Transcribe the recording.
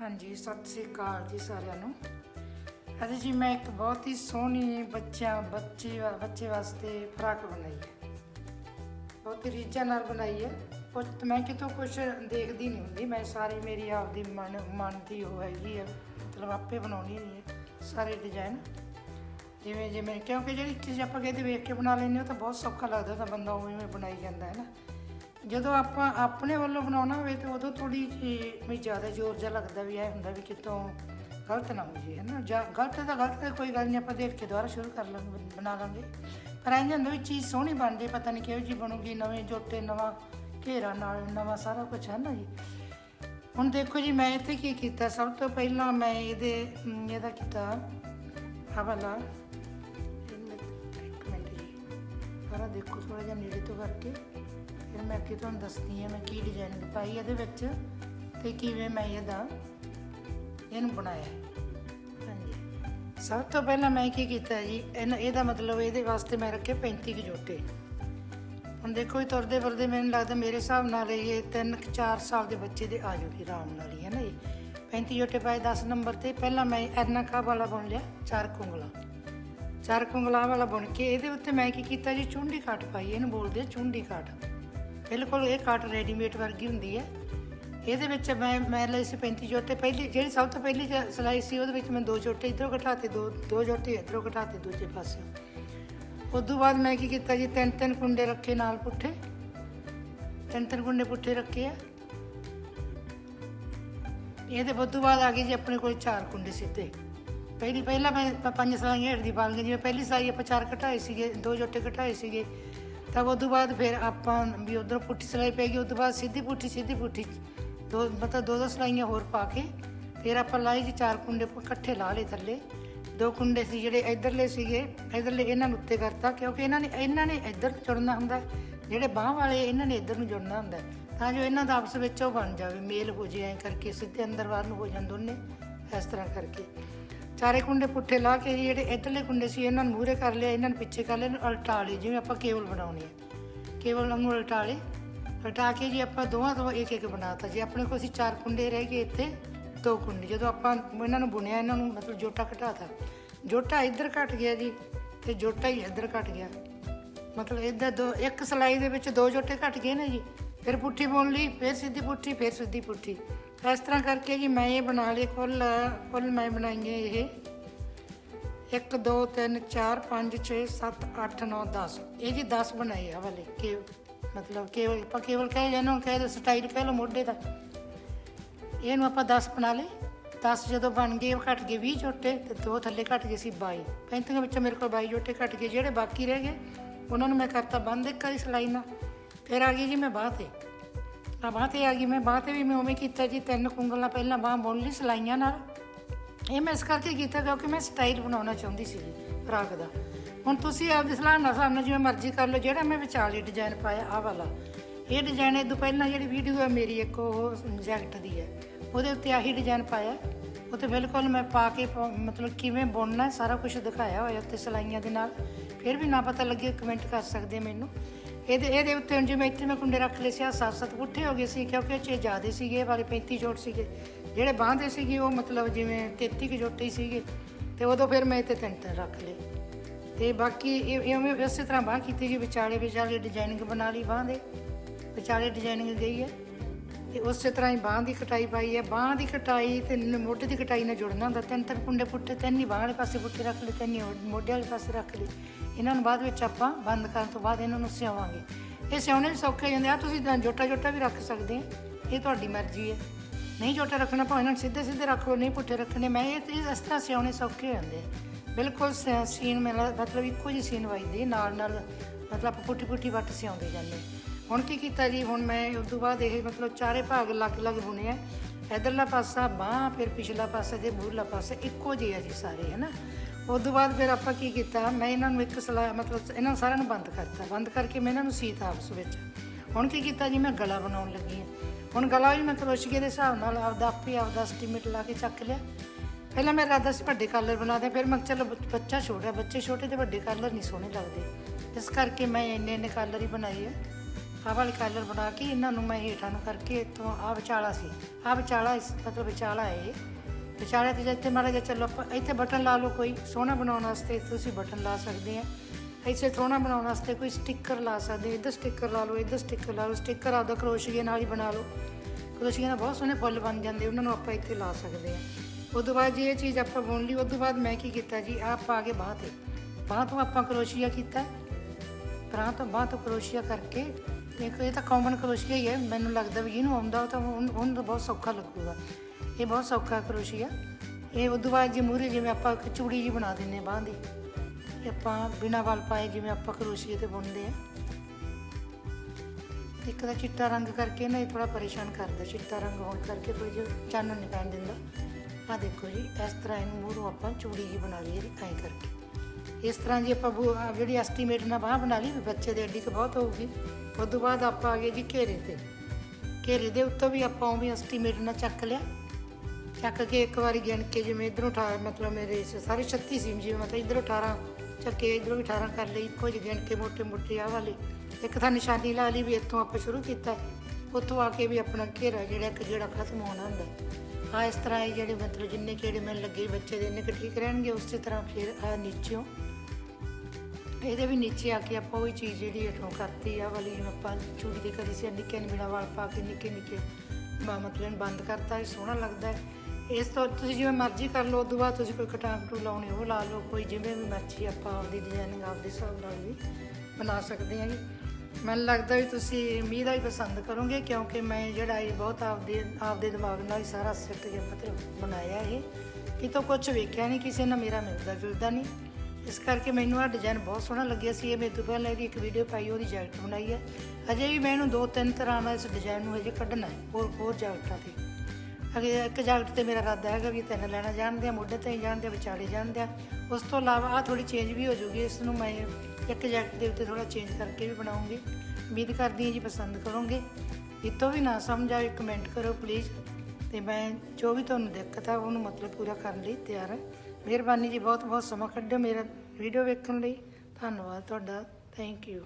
ਹਾਂਜੀ, ਸਤਿ ਸ੍ਰੀ ਅਕਾਲ ਜੀ ਸਾਰਿਆਂ ਨੂੰ। ਅੱਜ ਜੀ ਮੈਂ ਇੱਕ ਬਹੁਤ ਹੀ ਸੋਹਣੀ ਬੱਚਿਆਂ, ਬੱਚੇ ਵਾ- ਬੱਚੇ ਵਾਸਤੇ ਫਰਾਕ ਬਣਾਈ ਹੈ। ਬਹੁਤ ਹੀ ਰੀਝਾਂ ਨਾਲ ਬਣਾਈ ਹੈ। ਕੁਝ ਮੈਂ ਕਿਤੋਂ ਕੁਝ ਦੇਖਦੀ ਨਹੀਂ ਹੁੰਦੀ। ਮੈਂ ਸਾਰੀ ਮੇਰੀ ਆਪਦੀ ਮਨ ਮਨ ਦੀ ਉਹ ਹੈਗੀ ਹੈ ਮਤਲਬ ਆਪੇ ਬਣਾਉਣੀ ਨਹੀਂ ਹੈ ਸਾਰੇ ਡਿਜ਼ਾਈਨ ਜਿਵੇਂ ਜਿਵੇਂ ਕਿਉਂਕਿ ਜਿਹੜੀ ਚੀਜ਼ ਆਪਾਂ ਕਿਤੇ ਵੇਖ ਕੇ ਬਣਾ ਲੈਂਦੇ ਹਾਂ ਤਾਂ ਬਹੁਤ ਸੌਖਾ ਲੱਗਦਾ ਤਾਂ ਬੰਦਾ ਉਵੇਂ ਬਣਾਈ ਜਾਂਦਾ ਹੈ ਨਾ। ਜਦੋਂ ਆਪਾਂ ਆਪਣੇ ਵੱਲੋਂ ਬਣਾਉਣਾ ਹੋਵੇ ਤਾਂ ਉਦੋਂ ਥੋੜੀ ਜਿਹੀ ਵੀ ਜ਼ਿਆਦਾ ਜ਼ੋਰ ਜਿਹਾ ਲੱਗਦਾ ਵੀ ਇਹ ਹੁੰਦਾ ਵੀ ਕਿਤੋਂ ਗਲਤ ਨਾ ਹੋ ਜੇ ਹੈ ਨਾ ਜਾਂ ਗਲਤ ਤਾਂ ਗਲਤ ਹੈ, ਕੋਈ ਗੱਲ ਨਹੀਂ ਆਪਾਂ ਦੇਖ ਕੇ ਦੁਬਾਰਾ ਸ਼ੁਰੂ ਕਰ ਲਾਂਗੇ ਬਣਾ ਲਾਂਗੇ। ਪਰ ਇੰਜ ਹੁੰਦਾ ਵੀ ਚੀਜ਼ ਸੋਹਣੀ ਬਣਦੀ ਪਤਾ ਨਹੀਂ ਕਿਹੋ ਜੀ ਬਣੂਗੀ ਨਵੇਂ ਜੋਟੇ ਨਵਾਂ ਘੇਰਾ ਨਾਲ ਨਵਾਂ ਸਾਰਾ ਕੁਝ ਹੈ ਨਾ ਜੀ? ਹੁਣ ਦੇਖੋ ਜੀ ਮੈਂ ਇੱਥੇ ਕੀ ਕੀਤਾ? ਸਭ ਤੋਂ ਪਹਿਲਾਂ ਮੈਂ ਇਹਦੇ ਇਹਦਾ ਕੀਤਾ ਆਹ ਇੱਕ ਮਿੰਟ ਜੀ। ਸਾਰਾ ਦੇਖੋ ਥੋੜਾ ਜਿਹਾ ਨੇੜੇ ਤੋਂ ਕਰਕੇ। ਫਿਰ ਮੈਂ ਅੱਗੇ ਤੁਹਾਨੂੰ ਦੱਸਦੀ ਹਾਂ ਮੈਂ ਕੀ ਡਿਜ਼ਾਈਨ ਪਾਈ ਇਹਦੇ ਵਿੱਚ ਤੇ ਕਿਵੇਂ ਮੈਂ ਇਹਦਾ ਇਹਨੂੰ ਬਣਾਇਆ। ਹਾਂਜੀ। ਸਭ ਤੋਂ ਪਹਿਲਾਂ ਮੈਂ ਕੀ ਕੀਤਾ ਜੀ, ਇਹਨ- ਇਹਦਾ ਮਤਲਬ ਇਹਦੇ ਵਾਸਤੇ ਮੈਂ ਰੱਖੇ 35 ਕੁ ਜੋਟੇ। ਹੁਣ ਦੇਖੋ ਇਹ ਤੁਰਦੇ ਫਿਰਦੇ ਮੈਨੂੰ ਲੱਗਦਾ ਮੇਰੇ ਹਿਸਾਬ ਨਾਲ ਇਹ 3-4 ਸਾਲ ਦੇ ਬੱਚੇ ਦੇ ਆ ਜੂਗੀ ਆਰਾਮ ਨਾਲ ਹੀ, ਹੈ ਨਾ ਜੀ। 35 ਜੋਟੇ ਪਾਏ 10 ਨੰਬਰ ਤੇ, ਪਹਿਲਾਂ ਮੈਂ ਐਰਨਾ ਕਾ ਵਾਲਾ ਬੁਣ ਲਿਆ, ਚਾਰ ਕੁੰਗਲਾ। ਚਾਰ ਕੁੰਗਲਾ ਵਾਲਾ ਬੁਣ ਕੇ ਇਹਦੇ ਉੱਤੇ ਮੈਂ ਕੀ ਕੀਤਾ ਜੀ, ਚੁੰਡੀ ਕਾਟ ਪਾਈ, ਇਹਨੂੰ ਬੋਲਦੇ ਚੁੰਡੀ ਕਾਟ। ਬਿਲਕੁਲ ਇਹ ਕਾਟ ਰੈਡੀਮੇਡ ਵਰਗੀ ਹੁੰਦੀ ਹੈ। ਇਹਦੇ ਵਿੱਚ ਮੈਂ ਮੈਂ ਲਈ ਸੀ 35 ਜੋਟੇ ਪਹਿਲੀ, ਜਿਹੜੀ ਸਭ ਤੋਂ ਪਹਿਲੀ ਜ- ਸਿਲਾਈ ਸੀ, ਉਹਦੇ ਵਿੱਚ ਮੈਂ ਦੋ ਜੋਟੇ ਇਧਰੋਂ ਘਟਾਤੇ ਦੋ ਦੋ ਜੋਟੇ ਇਧਰੋਂ ਘਟਾਤੇ ਦੂਜੇ ਪਾਸੇ ਉਸ ਤੋਂ ਬਾਅਦ ਮੈਂ ਕੀ ਕੀਤਾ ਜੀ, ਤਿੰਨ ਤਿੰਨ ਕੁੰਡੇ ਰੱਖੇ ਨਾਲ ਪੁੱਠੇ। ਤਿੰਨ ਤਿੰਨ ਕੁੰਡੇ ਪੁੱਠੇ ਰੱਖੇ ਆ। ਇਹਦੇ ਬਹੁਤ ਤੋਂ ਬਾਅਦ ਆ ਗਈ ਜੀ ਆਪਣੇ ਕੋਲ ਚਾਰ ਕੁੰਡੇ ਸਿੱਧੇ। ਪਹਿਲੀ, ਪਹਿਲਾਂ ਮੈਂ ਪੰਜ ਸਲਾਈਆਂ ਹੇਠ ਦੀ ਪਾ ਲਈਆਂ। ਜਿਵੇਂ ਪਹਿਲੀ ਸਲਾਈ ਆਪਾਂ ਚਾਰ ਘਟਾਏ ਸੀਗੇ, ਦੋ ਜੋਟੇ ਘਟਾਏ ਸੀਗੇ। ਤਾਂ ਉਸ ਤੋਂ ਬਾਅਦ ਫਿਰ ਆਪਾਂ ਵੀ ਉਧਰ ਪੁੱਠੀ ਸਲਾਈ ਪੈ ਗਈ ਉਸ ਤੋਂ ਬਾਅਦ ਸਿੱਧੀ ਪੁੱਠੀ ਸਿੱਧੀ ਪੁੱਠੀ ਦੋ, ਮਤਲਬ ਦੋ ਦੋ ਸਲਾਈਆਂ ਹੋਰ ਪਾ ਕੇ ਫਿਰ ਆਪਾਂ ਲਾਈ ਜੀ ਚਾਰ ਕੁੰਡੇ ਇਕੱਠੇ ਲਾ ਲਏ ਥੱਲੇ। ਦੋ ਕੁੰਡੇ ਸੀ ਜਿਹੜੇ ਇਧਰਲੇ ਸੀਗੇ, ਇਧਰਲੇ ਇਹਨਾਂ ਨੂੰ ਉੱਤੇ ਕਰਤਾ ਕਿਉਂਕਿ ਇਹਨਾਂ ਨੇ ਇਹਨਾਂ ਨੇ ਇੱਧਰ ਨੂੰ ਜੁੜਨਾ ਹੁੰਦਾ ਜਿਹੜੇ ਬਾਹ ਵਾਲੇ ਇਹਨਾਂ ਨੇ ਇੱਧਰ ਨੂੰ ਜੁੜਨਾ ਹੁੰਦਾ ਤਾਂ ਜੋ ਇਹਨਾਂ ਦਾ ਆਪਸ ਵਿੱਚ ਉਹ ਬਣ ਜਾਵੇ, ਮੇਲ ਹੋ ਜੇ ਐ ਕਰਕੇ ਸਿੱਧੇ ਅੰਦਰ ਬਾਹਰ ਨੂੰ ਹੋ ਜਾਣ ਦੋਨੇ, ਇਸ ਤਰ੍ਹਾਂ ਕਰਕੇ। ਚਾਰੇ ਕੁੰਡੇ ਪੁੱਠੇ ਲਾ ਕੇ ਜੀ ਜਿਹੜੇ ਇੱਧਰਲੇ ਕੁੰਡੇ ਸੀ, ਇਹਨਾਂ ਨੂੰ ਮੂਹਰੇ ਕਰ ਲਿਆ, ਇਹਨਾਂ ਨੂੰ ਪਿੱਛੇ ਕਰ ਲਿਆ, ਇਹਨੂੰ ਉਲਟਾ ਲਈ ਜਿਵੇਂ ਆਪਾਂ ਕੇਬਲ ਬਣਾਉਣੀ ਹੈ। ਕੇਬਲ ਨੂੰ ਉਲਟਾ ਲਈ ਉਲਟਾ ਕੇ ਜੀ ਆਪਾਂ ਦੋਵਾਂ ਤੋਂ ਇੱਕ ਇੱਕ ਬਣਾਤਾ। ਜੀ ਆਪਣੇ ਕੋਲ ਸੀ ਚਾਰ ਕੁੰਡੇ ਰਹਿ ਗਏ ਇੱਥੇ, ਦੋ ਕੁੰਡੇ ਜਦੋਂ ਆਪਾਂ ਇਹਨਾਂ ਨੂੰ ਬੁਣਿਆ, ਇਹਨਾਂ ਨੂੰ ਮਤਲਬ ਜੋਟਾ ਘਟਾਤਾ। ਜੋਟਾ ਇੱਧਰ ਘਟ ਗਿਆ ਜੀ ਤੇ ਜੋਟਾ ਹੀ ਇੱਧਰ ਘਟ ਗਿਆ। ਮਤਲਬ ਇੱਧਰ ਦੋ, ਇੱਕ ਸਲਾਈ ਦੇ ਵਿੱਚ ਦੋ ਜੋਟੇ ਘਟ ਗਏ ਨਾ ਜੀ। ਫਿਰ ਪੁੱਠੀ ਬੁਣ ਲਈ, ਫਿਰ ਸਿੱਧੀ ਪੁੱਠੀ, ਫਿਰ ਸਿੱਧੀ ਪੁੱਠੀ। ਇਸ ਤਰ੍ਹਾਂ ਕਰਕੇ ਜੀ ਮੈਂ ਇਹ ਬਣਾ ਲਈ ਕੁੱਲ ਕੁੱਲ ਮੈਂ ਬਣਾਈਆਂ ਇਹ। 1 2 3 4 5 6 7 8 9 10 ਇਹ ਜੀ 10 ਬਣਾਏ ਆ ਵਾਲੇ ਕਿ ਮਤਲਬ ਕੇਵਲ, ਆਪਾਂ ਕੇਵਲ ਕਹੇ ਜਾਂ ਨੂੰ ਕਹੇ ਤਾਂ ਸਟਾਈਲ ਕਹਿ ਲਓ ਮੋਢੇ ਦਾ। ਇਹਨੂੰ ਆਪਾਂ 10 ਬਣਾ ਲਏ। 10 ਜਦੋਂ ਬਣ ਗਏ, ਉਹ ਘਟ ਗਏ 20 ਜੋਟੇ, ਤੇ ਦੋ ਥੱਲੇ ਘਟ ਗਏ ਸੀ 22 35 ਵਿੱਚੋਂ ਮੇਰੇ ਕੋਲ 22 ਜੋਟੇ ਘਟ ਗਏ, ਜਿਹੜੇ ਬਾਕੀ ਰਹਿ ਗਏ, ਉਹਨਾਂ ਨੂੰ ਮੈਂ ਕਰਤਾ ਬੰਦ, ਇੱਕ ਵਾਰੀ ਸਲਾਈ ਨਾਲ। ਫਿਰ ਆ ਗਈ ਜੀ ਮੈਂ ਬਾਹ ਤੇ। ਆ ਬਾਹ ਤੇ ਆ ਗਈ, ਮੈਂ ਬਾਹ ਤੇ ਵੀ ਮੈਂ ਉਵੇਂ ਕੀਤਾ ਜੀ, ਤਿੰਨ ਕੁੰਗਲਾਂ ਪਹਿਲਾਂ ਬਾਹ ਬੁਣ ਲਈ ਸਲਾਈਆਂ ਨਾਲ। ਇਹ ਮੈਂ ਇਸ ਕਰਕੇ ਕੀਤਾ ਕਿਉਂਕਿ ਮੈਂ ਸਟਾਈਲ ਬਣਾਉਣਾ ਚਾਹੁੰਦੀ ਸੀ ਫਰਾਕ ਦਾ। ਹੁਣ ਤੁਸੀਂ ਆਪਦੇ ਸਲਾਹ ਨਾਲ ਹਿਸਾਬ ਨਾਲ ਜਿਵੇਂ ਮਰਜ਼ੀ ਕਰ ਲਓ, ਜਿਹੜਾ ਮੈਂ ਵਿਚਾਲੇ ਡਿਜ਼ਾਈਨ ਪਾਇਆ, ਆਹ ਵਾਲਾ। ਇਹ ਡਿਜ਼ਾਈਨ ਇਹ ਤੋਂ ਪਹਿਲਾਂ ਜਿਹੜੀ ਵੀਡੀਓ ਹੈ ਮੇਰੀ ਇੱਕ ਉਹ ਜੈਕਟ ਦੀ ਹੈ। ਉਹਦੇ ਉੱਤੇ ਆਹੀ ਡਿਜ਼ਾਈਨ ਪਾਇਆ। ਉੱਤੇ ਬਿਲਕੁਲ ਮੈਂ ਪਾ ਕੇ ਮਤਲਬ ਕਿਵੇਂ ਬੁਣਨਾ ਸਾਰਾ ਕੁਝ ਦਿਖਾਇਆ ਹੋਇਆ ਉੱਤੇ ਸਲਾਈਆਂ ਦੇ ਨਾਲ। ਫਿਰ ਵੀ ਨਾ ਪਤਾ ਲੱਗੇ ਕਮੈਂਟ ਕਰ ਸਕਦੇ ਮੈਨੂੰ। ਇਹਦੇ ਇਹਦੇ ਉੱਤੇ ਹੁਣ ਜਿਵੇਂ ਇੱਥੇ ਮੈਂ ਕੁੰਡੇ ਰੱਖ ਲਏ ਸੀ ਆ ਸੱਤ ਸੱਤ ਪੁੱਠੇ ਹੋ ਗਏ ਸੀ, ਕਿਉਂਕਿ ਇਹ ਜ਼ਿਆਦੇ ਸੀਗੇ, ਇਹ ਵਾਲੇ 35 ਜੋੜ ਸੀਗੇ। ਜਿਹੜੇ ਬਾਂਹਦੇ ਸੀਗੇ, ਉਹ ਮਤਲਬ ਜਿਵੇਂ 33 ਕੁ ਜੋਟੇ ਹੀ ਸੀਗੇ, ਤੇ ਉਦੋਂ ਫਿਰ ਮੈਂ ਇੱਥੇ ਤਿੰਨ ਤਿੰਨ ਰੱਖ ਲਏ। ਤੇ ਬਾਕੀ ਇਹ ਇਵੇਂ ਇਸੇ ਤਰ੍ਹਾਂ ਬਾਂਹ ਕੀਤੀ ਜੀ ਵਿਚਾਲੇ ਵਿਚਾਲੇ ਡਿਜ਼ਾਈਨਿੰਗ ਬਣਾ ਲਈ ਬਾਂਹ ਦੇ, ਵਿਚਾਲੇ ਡਿਜ਼ਾਈਨਿੰਗ ਗਈ ਹੈ। ਤੇ ਉਸੇ ਤਰ੍ਹਾਂ ਹੀ ਬਾਂਹ ਦੀ ਕਟਾਈ ਪਾਈ ਹੈ। ਬਾਂਹ ਦੀ ਕਟਾਈ ਤੇ ਮੋਢੇ ਦੀ ਕਟਾਈ ਨਾਲ ਜੁੜਨਾ ਹੁੰਦਾ। ਤਿੰਨ ਤਿੰਨ ਕੁੰਡੇ ਪੁੱਟੇ ਤਿੰਨ ਹੀ ਬਾਂਹ ਵਾਲੇ ਪਾਸੇ ਪੁੱਟੇ ਰੱਖ ਲਏ ਤਿੰਨ ਹੀ ਮੋਢੇ ਵਾਲੇ ਪਾਸੇ ਰੱਖ ਲਏ। ਇਹਨਾਂ ਨੂੰ ਬਾਅਦ ਵਿੱਚ ਆਪਾਂ ਬੰਦ ਕਰਨ ਤੋਂ ਬਾਅਦ ਇਹਨਾਂ ਨੂੰ ਸਿਆਵਾਂਗੇ। ਇਹ ਸਿਆਉਣੇ ਵੀ ਸੌਖੇ ਹੋ ਜਾਂਦੇ ਆ। ਤੁਸੀਂ ਜੋਟਾ ਜੋਟਾ ਵੀ ਰੱਖ ਸਕਦੇ ਆ। ਇਹ ਤੁਹਾਡੀ ਮਰਜ਼ੀ ਹੈ। ਨਹੀਂ ਜੋਟਾ ਰੱਖਣਾ ਭਾਵੇਂ ਇਹਨਾਂ ਨੂੰ ਸਿੱਧੇ ਸਿੱਧੇ ਰੱਖੋ ਨਹੀਂ ਪੁੱਠੇ ਰੱਖਣੇ। ਮੈਂ ਇਹ ਇਹ ਇਸ ਤਰ੍ਹਾਂ ਸਿਆਉਣੇ ਸੌਖੇ ਹੋ ਜਾਂਦੇ ਬਿਲਕੁਲ ਸ- ਸੀਨ ਮੇਰਾ ਮਤਲਬ ਇੱਕੋ ਜਿਹੀ ਸੀਨ ਵੱਜਦੀ ਹੈ, ਨਾਲ ਨਾਲ ਮਤਲਬ ਆਪਾਂ ਪੁੱਠੀ ਪੁੱਠੀ ਵੱਟ ਸਿਆਉਂਦੇ ਜਾਂਦੇ ਹੁਣ ਕੀ ਕੀਤਾ ਜੀ? ਹੁਣ ਮੈਂ ਉਸ ਤੋਂ ਬਾਅਦ ਇਹ ਮਤਲਬ ਚਾਰੇ ਭਾਗ ਅਲੱਗ-ਅਲੱਗ ਬੁਣਿਆ ਇਧਰਲਾ ਪਾਸਾ ਬਾਹ, ਫਿਰ ਪਿਛਲਾ ਪਾਸਾ ਤੇ ਮੂਹਰਲਾ ਪਾਸਾ ਇੱਕੋ ਜਿਹੇ ਆ ਜੀ ਸਾਰੇ, ਹੈਨਾ? ਉਸ ਤੋਂ ਬਾਅਦ ਫਿਰ ਆਪਾਂ ਕੀ ਕੀਤਾ? ਮੈਂ ਇਹਨਾਂ ਨੂੰ ਇੱਕ ਸਲਾਹ ਮਤਲਬ ਇਹਨਾਂ ਸਾਰਿਆਂ ਨੂੰ ਬੰਦ ਕਰਤਾ। ਬੰਦ ਕਰਕੇ ਮੈਂ ਇਹਨਾਂ ਨੂੰ ਸੀਤਾ ਆਪਸ ਵਿੱਚ। ਹੁਣ ਕੀ ਕੀਤਾ ਜੀ? ਮੈਂ ਗਲਾ ਬਣਾਉਣ ਲੱਗੀ ਹਾਂ। ਹੁਣ ਗਲਾ ਵੀ ਮੈਂ ਕਰੋਸ਼ੀਏ ਦੇ ਹਿਸਾਬ ਨਾਲ ਆਪਦਾ ਆਪੇ ਆਪਦਾ ਸਟੀਮੇਟ ਲਾ ਕੇ ਚੱਕ ਲਿਆ। ਪਹਿਲਾਂ ਮੈਂ ਇਰਾਦਾ ਸੀ ਵੱਡੇ ਕਾਲਰ ਬਣਾ ਦਿਆਂ। ਫਿਰ ਮੈਂ ਕਿਹਾ ਚਲੋ ਬੱਚਾ ਛੋਟਾ ਬੱਚੇ ਛੋਟੇ ਤੇ ਵੱਡੇ ਕਾਲਰ ਨਹੀਂ ਸੋਹਣੇ ਲੱਗਦੇ। ਇਸ ਕਰਕੇ ਮੈਂ ਇੰਨੇ ਇੰਨੇ ਕਾਲਰ ਹੀ ਬਣਾਏ ਆ। ਆਹ ਵਾਲੀ ਕਾਲਰ ਬਣਾ ਕੇ ਇਹਨਾਂ ਨੂੰ ਮੈਂ ਹੇਠਾਂ ਨੂੰ ਕਰਕੇ ਇੱਥੋਂ ਆਹ ਵਿਚਾਲਾ ਸੀ। ਆਹ ਵਿਚਾਲਾ ਇਸ ਮਤਲਬ ਵਿਚਾਲਾ ਹੈ ਇਹ। ਵਿਚਾਲੇ ਤੇ ਜਿੱਥੇ ਮਾੜਾ ਜਿਹਾ ਚੱਲੋ, ਆਪਾਂ ਇੱਥੇ ਬਟਨ ਲਾ ਲਓ ਕੋਈ। ਸੋਹਣਾ ਬਣਾਉਣ ਵਾਸਤੇ ਤੁਸੀਂ ਬਟਨ ਲਾ ਸਕਦੇ ਆ। ਇੱਥੇ ਸੋਹਣਾ ਬਣਾਉਣ ਵਾਸਤੇ ਕੋਈ ਸਟicker ਲਾ ਸਕਦੇ ਇੱਧਰ ਸਟicker ਲਾ ਲਓ, ਇੱਧਰ ਸਟicker ਲਾ ਲਓ। ਸਟicker ਆਪਦਾ ਕਰੋਸ਼ੀਏ ਨਾਲ ਹੀ ਬਣਾ ਲਓ। ਕਰੋਸ਼ੀਏ ਨਾਲ ਬਹੁਤ ਸੋਹਣੇ ਫੁੱਲ ਬਣ ਜਾਂਦੇ, ਉਹਨਾਂ ਨੂੰ ਆਪਾਂ ਇੱਥੇ ਲਾ ਸਕਦੇ ਆ। ਉਸ ਤੋਂ ਬਾਅਦ ਜੇ ਇਹ ਚੀਜ਼ ਆਪਾਂ ਬੁਣ ਲਈ ਉਸ ਤੋਂ ਬਾਅਦ ਮੈਂ ਕੀ ਕੀਤਾ ਜੀ, ਆਹ ਆ ਕੇ ਬਾਹ ਤੇ। ਬਾਹ ਤੋਂ ਆਪਾਂ ਕਰੋਸ਼ੀਆ ਕੀਤਾ। ਪਰਾਂ ਤੋਂ ਬਾਹ ਤੋਂ ਕਰੋਸ਼ੀਆ ਕਰਕੇ ਦੇਖੋ ਇਹ ਤਾਂ ਕਾਮਨ ਕਰੋਸ਼ੀਆ ਹੀ ਹੈ, ਮੈਨੂੰ ਲੱਗਦਾ ਵੀ ਜਿਹਨੂੰ ਆਉਂਦਾ ਉਹ ਤਾਂ ਉਹਨੂੰ ਤਾਂ ਬਹੁਤ ਸੌਖਾ ਲੱਗੂਗਾ। ਇਹ ਬਹੁਤ ਸੌਖਾ ਕਰੋਸ਼ੀਆ। ਇਹ ਉਦੋਂ ਬਾਅਦ ਜੇ ਮੂਹਰੇ ਜਿਵੇਂ ਆਪਾਂ ਇੱਕ ਚੂੜੀ ਜੀ ਬਣਾ ਦਿੰਨੇ ਬਾਂਹ ਦੀ। ਇਹ ਆਪਾਂ ਬਿਨਾਂ ਵੱਲ ਪਾਏ ਜਿਵੇਂ ਆਪਾਂ ਕਰੋਸ਼ੀਏ ਤੇ ਬੁਣਦੇ ਆ ਇੱਕ ਤਾਂ ਚਿੱਟਾ ਰੰਗ ਕਰਕੇ ਨਾ ਇਹ ਥੋੜਾ ਪਰੇਸ਼ਾਨ ਕਰਦਾ। ਚਿੱਟਾ ਰੰਗ ਹੋਣ ਕਰਕੇ ਕੋਈ ਜਿਹੀ ਚਾਨਣ ਨਹੀਂ ਪੈਣ ਦਿੰਦਾ। ਆ ਦੇਖੋ ਜੀ, ਇਸ ਤਰ੍ਹਾਂ ਇਹਨੂੰ ਮੂਹਰੋਂ ਆਪਾਂ ਚੂੜੀ ਜੀ ਬਣਾ ਲਈ ਇਹਦੀ, ਐਂ ਕਰਕੇ। ਇਸ ਤਰ੍ਹਾਂ ਜੀ ਆਪਾਂ ਬੂ- ਜਿਹੜੀ ਐਸਟੀਮੇਟ ਨਾਲ ਬਾਹ ਬਣਾ ਲਈ ਵੀ ਬੱਚੇ ਦੇ ਅੱਡੀ ਕੁ ਬਹੁਤ ਹੋਊਗੀ। ਉਦੋਂ ਬਾਅਦ ਆਪਾਂ ਆ ਗਏ ਜੀ ਘੇਰੇ ਤੇ। ਘੇਰੇ ਦੇ ਉੱਤੋਂ ਵੀ ਆਪਾਂ ਉਹ ਵੀ ਐਸਟੀਮੇਟ ਨਾਲ ਚੱਕ ਲਿਆ। ਚੱਕ ਕੇ ਇੱਕ ਵਾਰੀ ਗਿਣ ਕੇ ਜਿਵੇਂ ਇਧਰੋਂ 18 ਮਤਲਬ ਮੇਰੇ ਸਾਰੇ 36 ਸੀਮ ਜਿਵੇਂ ਮਤਲਬ ਇਧਰੋਂ 18 ਚੱਕੇ ਇਧਰੋਂ 18 ਕਰ ਲਈ, ਕੁਝ ਗਿਣ ਕੇ ਮੋਟੇ ਮੋਟੇ ਆ ਵਾਲੀ। ਇੱਕ ਤਾਂ ਨਿਸ਼ਾਨੀ ਲਾ ਲਈ ਵੀ ਇੱਥੋਂ ਆਪਾਂ ਸ਼ੁਰੂ ਕੀਤਾ। ਉੱਥੋਂ ਆ ਕੇ ਵੀ ਆਪਣਾ ਘੇਰਾ ਜਿਹੜਾ ਇੱਕ ਜਿਹੜਾ ਖਤਮ ਹੋਣਾ ਹੁੰਦਾ। ਆ ਇਸ ਤਰ੍ਹਾਂ ਇਹ ਜਿਹੜੇ ਮਤਲਬ ਜਿੰਨੇ ਕਿਹੜੇ ਮੈਨ ਲੱਗੇ ਬੱਚੇ ਦੇ, ਇੰਨੇ ਠੀਕ ਰਹਿਣਗੇ, ਉਸੇ ਤਰ੍ਹਾਂ ਫਿਰ ਆ ਨੀਚਿਓਂ ਇਹਦੇ ਵੀ ਨੀਚੇ ਆ ਕੇ ਆਪਾਂ ਉਹੀ ਚੀਜ਼ ਜਿਹੜੀ ਹੇਠੋਂ ਕਰਤੀ ਆ ਵਾਲੀ, ਜਿਵੇਂ ਆਪਾਂ ਚੂੜੀ ਦੇ ਕਰੀ ਸੀ, ਨਿੱਕੇ ਨਿੱਕੇ ਵਾਲ ਪਾ ਕੇ ਨਿੱਕੇ ਨਿੱਕੇ ਮ- ਮਤਲਬ ਬੰਦ ਕਰਤਾ, ਇਹ ਸੋਹਣਾ ਲੱਗਦਾ ਇਸ ਤੋਂ ਤੁਸੀਂ ਜਿਵੇਂ ਮਰਜ਼ੀ ਕਰ ਲਓ, ਉਦੋਂ ਬਾਅਦ ਤੁਸੀਂ ਕੋਈ ਕਟਾਂ ਕਟੂ ਲਾਉਣੇ, ਉਹ ਲਾ ਲਓ, ਕੋਈ ਜਿਵੇਂ ਵੀ ਮਰਜ਼ੀ ਆਪਾਂ ਆਪਦੀ ਡਿਜ਼ਾਈਨਿੰਗ ਆਪਦੇ ਹਿਸਾਬ ਨਾਲ ਵੀ ਬਣਾ ਸਕਦੇ ਹਾਂ ਜੀ। ਮੈਨੂੰ ਲੱਗਦਾ ਵੀ ਤੁਸੀਂ ਮੀਂਹ ਦਾ ਹੀ ਪਸੰਦ ਕਰੋਗੇ, ਕਿਉਂਕਿ ਮੈਂ ਜਿਹੜਾ ਇਹ ਬਹੁਤ ਆਪਦੇ ਆਪਦੇ ਦਿਮਾਗ ਨਾਲ ਹੀ ਸਾਰਾ ਸੈੱਟ ਜਿਹਾ ਮਤਲਬ ਬਣਾਇਆ ਇਹ। ਕਿਤੋਂ ਕੁਝ ਵੇਖਿਆ ਨਹੀਂ, ਕਿਸੇ ਨਾਲ ਮੇਰਾ ਮਿਲਦਾ ਜੁਲਦਾ ਨਹੀਂ। ਇਸ ਕਰਕੇ ਮੈਨੂੰ ਆ ਡਿਜ਼ਾਈਨ ਬਹੁਤ ਸੋਹਣਾ ਲੱਗਿਆ ਸੀ। ਇਹ ਮੇਰੇ ਤੋਂ ਪਹਿਲਾਂ ਇਹਦੀ ਇੱਕ ਵੀਡੀਓ ਪਾਈ, ਉਹਦੀ ਜੈਕਟ ਬਣਾਈ ਹੈ ਅਜੇ ਵੀ ਮੈਂ ਇਹਨੂੰ ਦੋ ਤਿੰਨ ਤਰ੍ਹਾਂ ਨਾਲ ਇਸ ਡਿਜ਼ਾਈਨ ਨੂੰ ਹਜੇ ਕੱਢਣਾ ਹੈ, ਹੋਰ ਹੋਰ ਜੈਕਟਾਂ ਤੇ। ਅਗੇ ਇੱਕ ਜੈਕਟ ਤੇ ਮੇਰਾ ਇਰਾਦਾ ਹੈਗਾ ਵੀ ਤਿੰਨ ਲੈਣਾ ਜਾਣਦੇ ਆ, ਮੋਢੇ ਤੇ ਜਾਣਦੇ ਆ, ਵਿਚਾਲੇ ਜਾਣਦੇ ਆ। ਉਸ ਤੋਂ ਇਲਾਵਾ ਆ ਥੋੜੀ ਚੇਂਜ ਵੀ ਹੋ ਜੂਗੀ ਇਸ ਨੂੰ ਮੈਂ ਇੱਕ ਜੈਕਟ ਦੇ ਉੱਤੇ ਥੋੜਾ ਚੇਂਜ ਕਰਕੇ ਵੀ ਬਣਾਉਂਗੀ। ਉਮੀਦ ਕਰਦੀ ਹਾਂ ਜੀ ਪਸੰਦ ਕਰੋਗੇ। ਇਹ ਵੀ ਨਾ ਸਮਝ ਆਵੇ ਕਮੈਂਟ ਕਰੋ ਪਲੀਜ਼ ਤੇ ਮੈਂ ਜੋ ਵੀ ਤੁਹਾਨੂੰ ਦਿੱਕਤ ਆ, ਉਹਨੂੰ ਮਤਲਬ ਪੂਰਾ ਕਰਨ ਲਈ ਤਿਆਰ ਹਾਂ। ਮਿਹਰਬਾਨੀ ਜੀ ਬਹੁਤ ਬਹੁਤ ਸਮਾਂ ਕੱਢਿਓ ਮੇਰਾ ਵੀਡੀਓ ਵੇਖਣ ਲਈ। ਧੰਨਵਾਦ ਤੁਹਾਡਾ। Thank you